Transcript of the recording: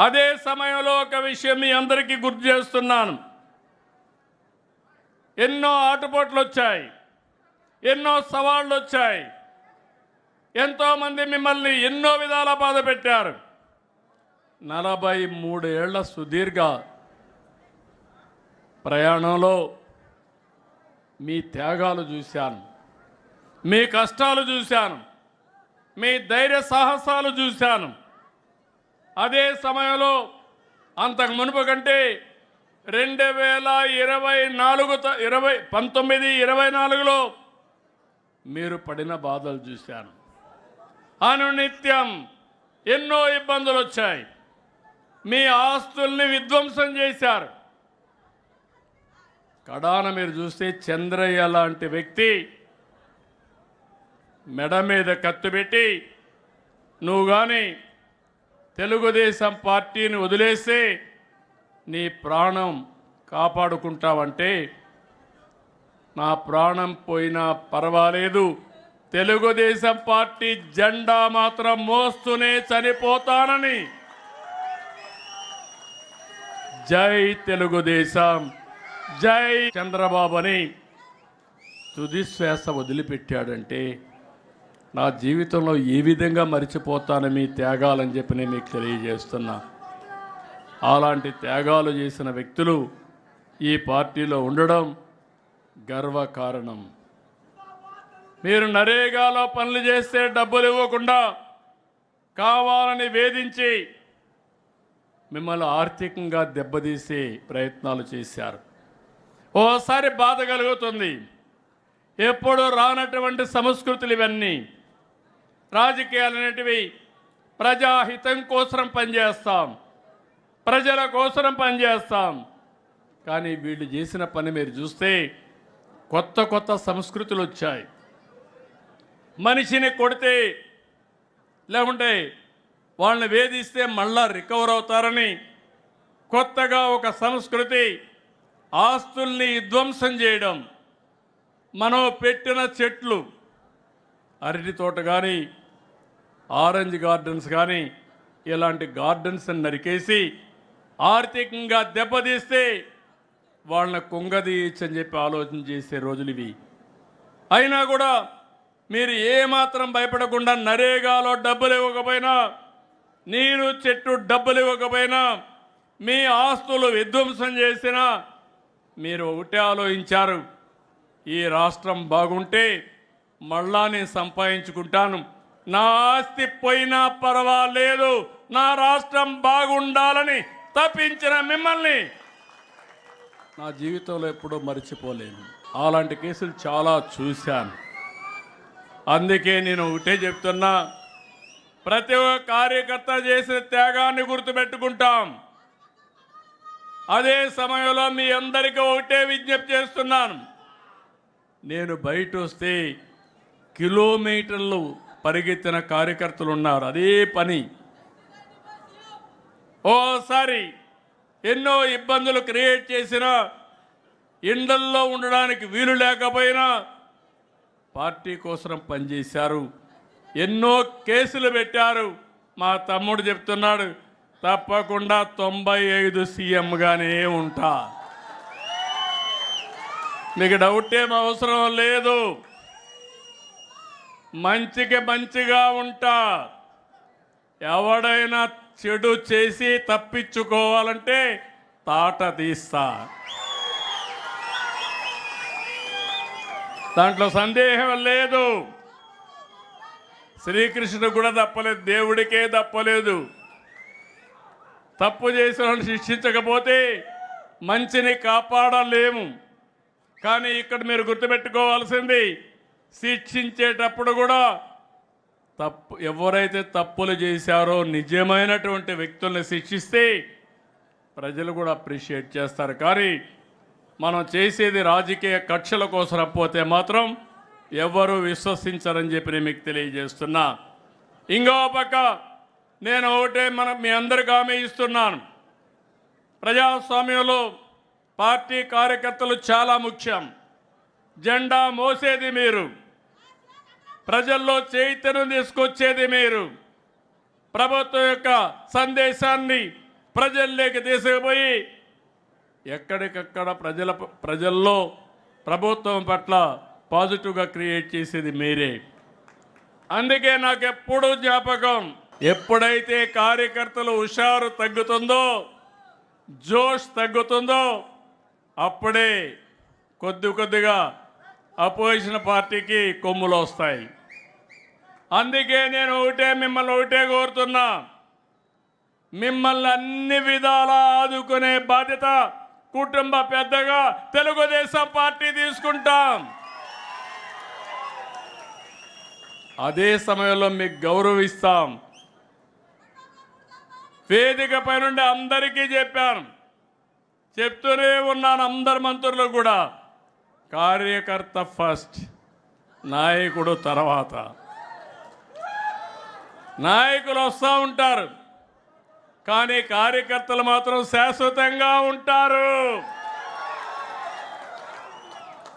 అదే సమయంలో ఒక విషయం మీ అందరికీ గుర్తు చేస్తున్నాను. ఎన్నో ఆటుపోట్లు వచ్చాయి. ఎన్నో సవాళ్ళు వచ్చాయి. ఎంతోమంది మిమ్మల్ని ఎన్నో విధాల బాధ పెట్టారు. నలభై మూడేళ్ళ సుదీర్ఘ ప్రయాణంలో మీ త్యాగాలు చూశాను. మీ కష్టాలు చూశాను. మీ ధైర్య సాహసాలు చూశాను. అదే సమయంలో అంతకు మునుపు కంటే రెండు వేల ఇరవై నాలుగు త- ఇరవై పంతొమ్మిది ఇరవై నాలుగులో మీరు పడిన బాధలు చూశాను. అనునిత్యం ఎన్నో ఇబ్బందులు వచ్చాయి. మీ ఆస్తుల్ని విధ్వంసం చేశారు. కడాన మీరు చూస్తే చంద్రయ్య లాంటి వ్యక్తి మెడ మీద కత్తి పెట్టి నువ్వు కానీ తెలుగుదేశం పార్టీని వదిలేస్తే నీ ప్రాణం కాపాడుకుంటావంటే నా ప్రాణం పోయినా పర్వాలేదు. తెలుగుదేశం పార్టీ జెండా మాత్రం మోస్తూనే చనిపోతానని. జై తెలుగుదేశం జై చంద్రబాబు అని తుదిశ్వాస వదిలిపెట్టాడంటే నా జీవితంలో ఏ విధంగా మరిచిపోతాను మీ త్యాగాలని చెప్పి నేను మీకు తెలియజేస్తున్నా. అలాంటి త్యాగాలు చేసిన వ్యక్తులు ఈ పార్టీలో ఉండడం గర్వకారణం. మీరు నరేగాలో పనులు చేస్తే డబ్బులు ఇవ్వకుండా కావాలని వేధించి మిమ్మల్ని ఆర్థికంగా దెబ్బతీసే ప్రయత్నాలు చేశారు. ఓసారి బాధ కలుగుతుంది. ఎప్పుడు రానటువంటి సంస్కృతులు ఇవన్నీ రాజకీయాలు అనేటివి ప్రజాహితం కోసం పనిచేస్తాం. ప్రజల కోసం పనిచేస్తాం. కానీ వీళ్ళు చేసిన పని మీరు చూస్తే కొత్త కొత్త సంస్కృతులు వచ్చాయి. మనిషిని కొడితే లేకుంటే వాళ్ళని వేధిస్తే మళ్ళా రికవర్ అవుతారని కొత్తగా ఒక సంస్కృతి ఆస్తుల్ని విధ్వంసం చేయడం మనం పెట్టిన చెట్లు అరటి తోట కానీ ఆరెంజ్ గార్డెన్స్ కానీ ఇలాంటి గార్డెన్స్ నరికేసి ఆర్థికంగా దెబ్బతీస్తే వాళ్ళని కుంగదీయచ్చని చెప్పి ఆలోచన చేసే రోజులు ఇవి. అయినా కూడా మీరు ఏమాత్రం భయపడకుండా నరేగాలో డబ్బులు ఇవ్వకపోయినా నీరు చెట్టు డబ్బులు ఇవ్వకపోయినా మీ ఆస్తులు విధ్వంసం చేసినా మీరు ఒకటే ఆలోచించారు. ఈ రాష్ట్రం బాగుంటే మళ్ళా నేను సంపాదించుకుంటాను. నా ఆస్తి పోయినా పర్వాలేదు. నా రాష్ట్రం బాగుండాలని తప్పించిన మిమ్మల్ని. నా జీవితంలో ఎప్పుడూ మర్చిపోలేను. అలాంటి కేసులు చాలా చూశాను. అందుకే నేను ఒకటే చెప్తున్నా ప్రతి ఒక్క కార్యకర్త చేసిన త్యాగాన్ని గుర్తుపెట్టుకుంటాం. అదే సమయంలో మీ అందరికీ ఒకటే విజ్ఞప్తి చేస్తున్నాను. నేను బయట వస్తే కిలోమీటర్లు పరిగెత్తిన కార్యకర్తలు ఉన్నారు అదే పని. ఓసారి ఎన్నో ఇబ్బందులు క్రియేట్ చేసిన ఇండల్లో ఉండడానికి వీలు లేకపోయినా పార్టీ కోసం పనిచేశారు. ఎన్నో కేసులు పెట్టారు. మా తమ్ముడు చెప్తున్నాడు తప్పకుండా తొంభై ఐదు సీఎంగానే ఉంటా. మీకు డౌట్ ఏం అవసరం లేదు. మంచికి మంచిగా ఉంటా. ఎవడైనా చెడు చేసి తప్పించుకోవాలంటే తాట తీస్తా. దాంట్లో సందేహం లేదు. శ్రీకృష్ణుడు కూడా తప్పలేదు దేవుడికే తప్పలేదు. తప్పు చేసిన శిక్షించకపోతే మంచిని కాపాడలేము. కానీ ఇక్కడ మీరు గుర్తుపెట్టుకోవాల్సింది శిక్షించేటప్పుడు కూడా తప్పు ఎవరైతే తప్పులు చేశారో నిజమైనటువంటి వ్యక్తుల్ని శిక్షిస్తే ప్రజలు కూడా అప్రిషియేట్ చేస్తారు. కానీ మనం చేసేది రాజకీయ కక్షల కోసం పోతే మాత్రం ఎవరు విశ్వసించరని చెప్పి నేను మీకు తెలియజేస్తున్నా. ఇంకో పక్క నేను ఒకటే మన మీ అందరికి హామీ ఇస్తున్నాను. ప్రజాస్వామ్యంలో పార్టీ కార్యకర్తలు చాలా ముఖ్యం. జెండా మోసేది మీరు. ప్రజల్లో చైతన్యం తీసుకొచ్చేది మీరు. ప్రభుత్వం యొక్క సందేశాన్ని ప్రజల్లోకి తీసుకుపోయి ఎక్కడికక్కడ ప్రజల ప్రజల్లో ప్రభుత్వం పట్ల పాజిటివ్గా క్రియేట్ చేసేది మీరే. అందుకే నాకు ఎప్పుడూ జ్ఞాపకం ఎప్పుడైతే కార్యకర్తలు హుషారు తగ్గుతుందో జోష్ తగ్గుతుందో అప్పుడే కొద్ది కొద్దిగా అపోజిషన్ పార్టీకి కొమ్ములు వస్తాయి. అందుకే నేను ఒకటే మిమ్మల్ని ఒకటే కోరుతున్నా. మిమ్మల్ని అన్ని విధాలా ఆదుకునే బాధ్యత కుటుంబ పెద్దగా తెలుగుదేశం పార్టీ తీసుకుంటాం. అదే సమయంలో మీకు గౌరవిస్తాం. వేదిక పైనుండి అందరికీ చెప్పాను. చెప్తూనే ఉన్నాను అందరు మంత్రులు కూడా. కార్యకర్త ఫస్ట్ నాయకుడు తర్వాత. నాయకులు వస్తూ ఉంటారు కానీ కార్యకర్తలు మాత్రం శాశ్వతంగా ఉంటారు.